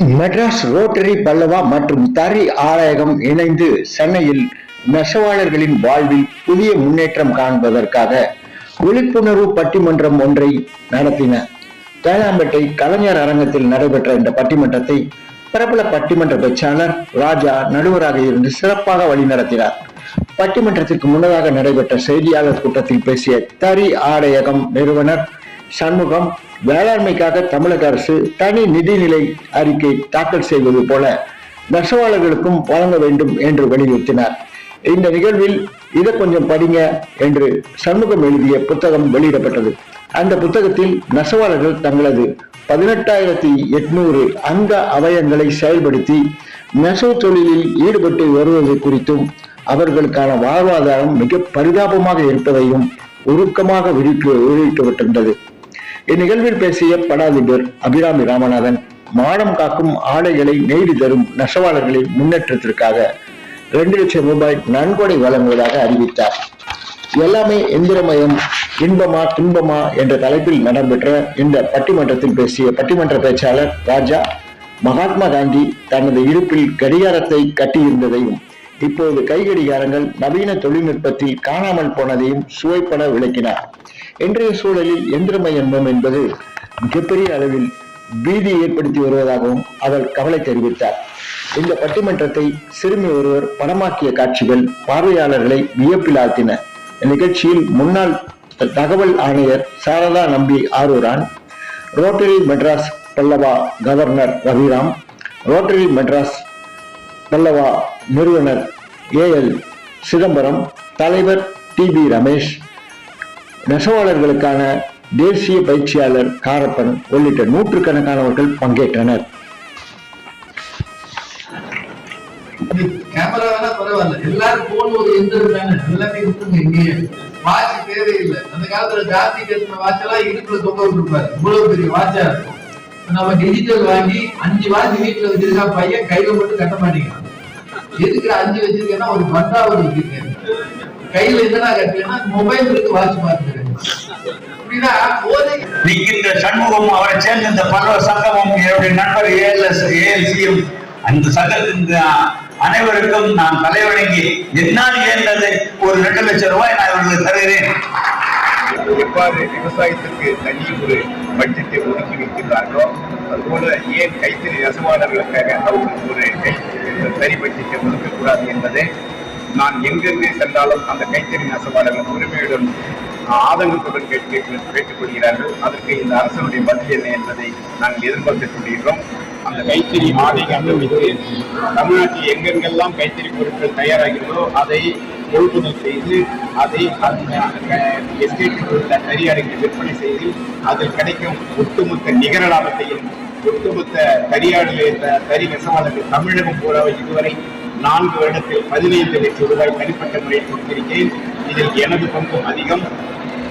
Madras rotary பல்லவா மற்றும் தறி ஆலயகம் இணைந்து சென்னையில் நெசவாளர்களின் வாழ்வில் புதிய முன்னேற்றம் காண்பதற்காக விழிப்புணர்வு பட்டிமன்றம் ஒன்றை நடத்தின தேனாம்பேட்டை கலைஞர் அரங்கத்தில் நடைபெற்ற இந்த பட்டிமன்றத்தை பிரபல பட்டிமன்ற பேச்சாளர் ராஜா நடுவராக இருந்து சிறப்பாக வழிநடத்தினார் பட்டிமன்றத்திற்கு முன்னதாக நடைபெற்ற செய்தியாளர் கூட்டத்தில் பேசிய தறி ஆடையகம் நிறுவனர் சண்முகம் வேளாண்மைக்காக தமிழக அரசு தனி நிதிநிலை அறிக்கை தாக்கல் செய்வது போல நெசவாளர்களுக்கும் வழங்க வேண்டும் என்று வலியுறுத்தினார். இந்த நிகழ்வில் இதை கொஞ்சம் படிங்க என்று சண்முகம் எழுதிய புத்தகம் வெளியிடப்பட்டது. அந்த புத்தகத்தில் நெசவாளர்கள் தங்களது பதினெட்டாயிரத்தி எட்நூறு அங்க அவயங்களை செயல்படுத்தி நெசவு தொழிலில் ஈடுபட்டு வருவது குறித்தும் அவர்களுக்கான வாழ்வாதாரம் மிக பரிதாபமாக இருப்பதையும் உருக்கமாக வெளியிட்டு விட்டிருந்தது இந்நிகழ்வில் பேசிய படாதிபர் அபிராமி ராமநாதன் மானம் காக்கும் ஆடைகளை நெய்து தரும் நெசவாளர்களின் முன்னேற்றத்திற்காக ரெண்டு லட்சம் ரூபாய் நன்கொடை வழங்குவதாக அறிவித்தார். எல்லாமே எந்திரமயம் இன்பமா துன்பமா என்ற தலைப்பில் நடைபெற்ற இந்த பட்டிமன்றத்தில் பேசிய பட்டிமன்ற பேச்சாளர் ராஜா மகாத்மா காந்தி தனது இருப்பில் கடிகாரத்தை கட்டியிருந்ததையும் இப்போது கைகடிகாரங்கள் நவீன தொழில்நுட்பத்தில் காணாமல் போனதையும் சுவைப்பட விளக்கினார். இன்றைய சூழலில் எந்திரமயன்மம் என்பது மிகப்பெரிய அளவில் பீதி ஏற்படுத்தி வருவதாகவும் அவர் கவலை தெரிவித்தார். இந்த பட்டிமன்றத்தை சிறுமி ஒருவர் படமாக்கிய காட்சிகள் பார்வையாளர்களை வியப்பில் ஆழ்த்தின இந்நிகழ்ச்சியில் முன்னாள் தகவல் ஆணையர் Sharada Nambi Aruran rotary Madras Pallava governor Raviram rotary Madras Pallava நிறுவனர் ஏ எல் சிதம்பரம் தலைவர் டி பி ரமேஷ். நெசவாளர்களுக்கான தேசிய பயிற்சியாளர் காரப்பன் உள்ளிட்ட நூற்றுக்கணக்கானவர்கள் பங்கேற்றனர். பரவாயில்ல. எல்லாரும் போன் ஒரு எந்திரம் தானே எல்லாமே இங்கேயே. வாட்ச் தேவையில்லை. அந்த காலத்துல கட்டின வாட்ச் எல்லாம் இடுப்புல தொங்க விட்டுருப்பாரு. இவ்வளவு பெரிய வாட்சா இருக்கும். நம்ம டிஜிட்டல் வாங்கி அஞ்சு வாட்ச் வீட்டுல வச்சிருக்கா பையன் கையில மட்டும் கட்ட மாட்டேங்கிறான். எதுக்கு அஞ்சு வச்சிருக்கேன்னா ஒரு பண்டாவது வச்சிருக்கேன். கையில என்னடா கட்டுறேன்னா மொபைல் இருக்கு வாட்ச் பார்த்துக்கிறேன். நிற்கின்ற சண்முகம் அவரை சேர்ந்த இந்த பல்லவ சங்கமும் என்னுடைய நண்பர் ஏஎல்எஸ் ஏஎல்சியும் அந்த சங்கத்தின் அனைவருக்கும் நான் தலைவணங்கி என்னால் இயன்றது ஒரு ரெண்டு லட்சம் ரூபாய் நான் இவர்களுக்கு தருகிறேன். எவ்வாறு விவசாயத்திற்கு தனி ஒரு பட்ஜெட்டை ஒதுக்கி வைக்கிறார்களோ அதுபோல ஏன் கைத்தறி நெசவாளர்களுக்காக அவர்களுக்கு ஒரு கை தனி ஒதுக்கக்கூடாது என்பதை நான் எங்கெங்கே சென்றாலும் அந்த கைத்தறி நெசவாளர்கள் உரிமையுடன் ஆதங்கத்துடன் கேட்டு கேட்டுக்கொள்கிறார்கள். அதற்கு இந்த அரசனுடைய பதில் என்ன என்பதை நாங்கள் எதிர்பார்த்துக் கொண்டிருக்கிறோம். அந்த கைத்தறி ஆடை கண்டுபிடித்து தமிழ்நாட்டில் எங்கெங்கெல்லாம் கைத்தறி பொருட்கள் தயாராகிறதோ அதை கொள்முதல் செய்து அதை எஸ்டேட்டில் உள்ள தறியாடைக்கு விற்பனை செய்து அதில் கிடைக்கும் ஒட்டுமொத்த நிகர லாபத்தையும் ஒட்டுமொத்த இருந்த தறி நெசவாளர்கள் தமிழகம் பூரா இதுவரை நான்கு வருடத்தில் பதினைந்து லட்சம் ரூபாய் தனிப்பட்ட முறையில் கொடுத்திருக்கிறேன். இதில் எனது பங்கும் அதிகம்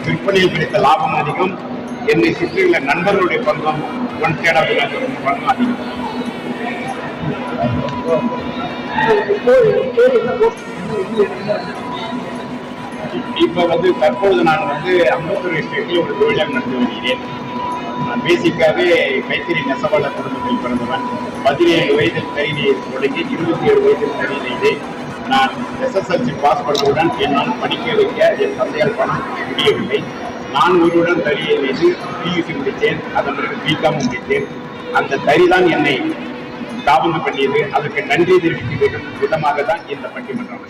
விற்பனையில் கிடைத்த லாபம் அதிகம் என்னை சுற்றியுள்ள நண்பர்களுடைய பங்கும் ஒன் தேர்ட் ஆஃப் பங்கும் அதிகம். இப்ப வந்து தற்பொழுது நான் வந்து அம்பத்தூர் ஸ்டேட்ல ஒரு தொழிலாக நடந்து வருகிறேன். நான் பேசிக்காவே மைத்திரி நெசவாளர் குடும்பத்தில் பிறந்தவன். பதினேழு வயதில் கைதியை தொடங்கி இருபத்தி ஏழு வயதில் கைதியை நான் எஸ்எஸ்எல்சி பாஸ் பண்ணவுடன் என்னால் படிக்க வைக்க என் தந்தையால் பணம் முடியவில்லை. நான் ஒருவுடன் தறியை வைத்து பியூசி முடித்தேன். அதன் பிறகு பிகாம் முடித்தேன். அந்த தறி தான் என்னை காபந்து பண்ணியது. அதற்கு நன்றி தெரிவிக்கும் விதமாக தான் இந்த பட்டிமன்றம்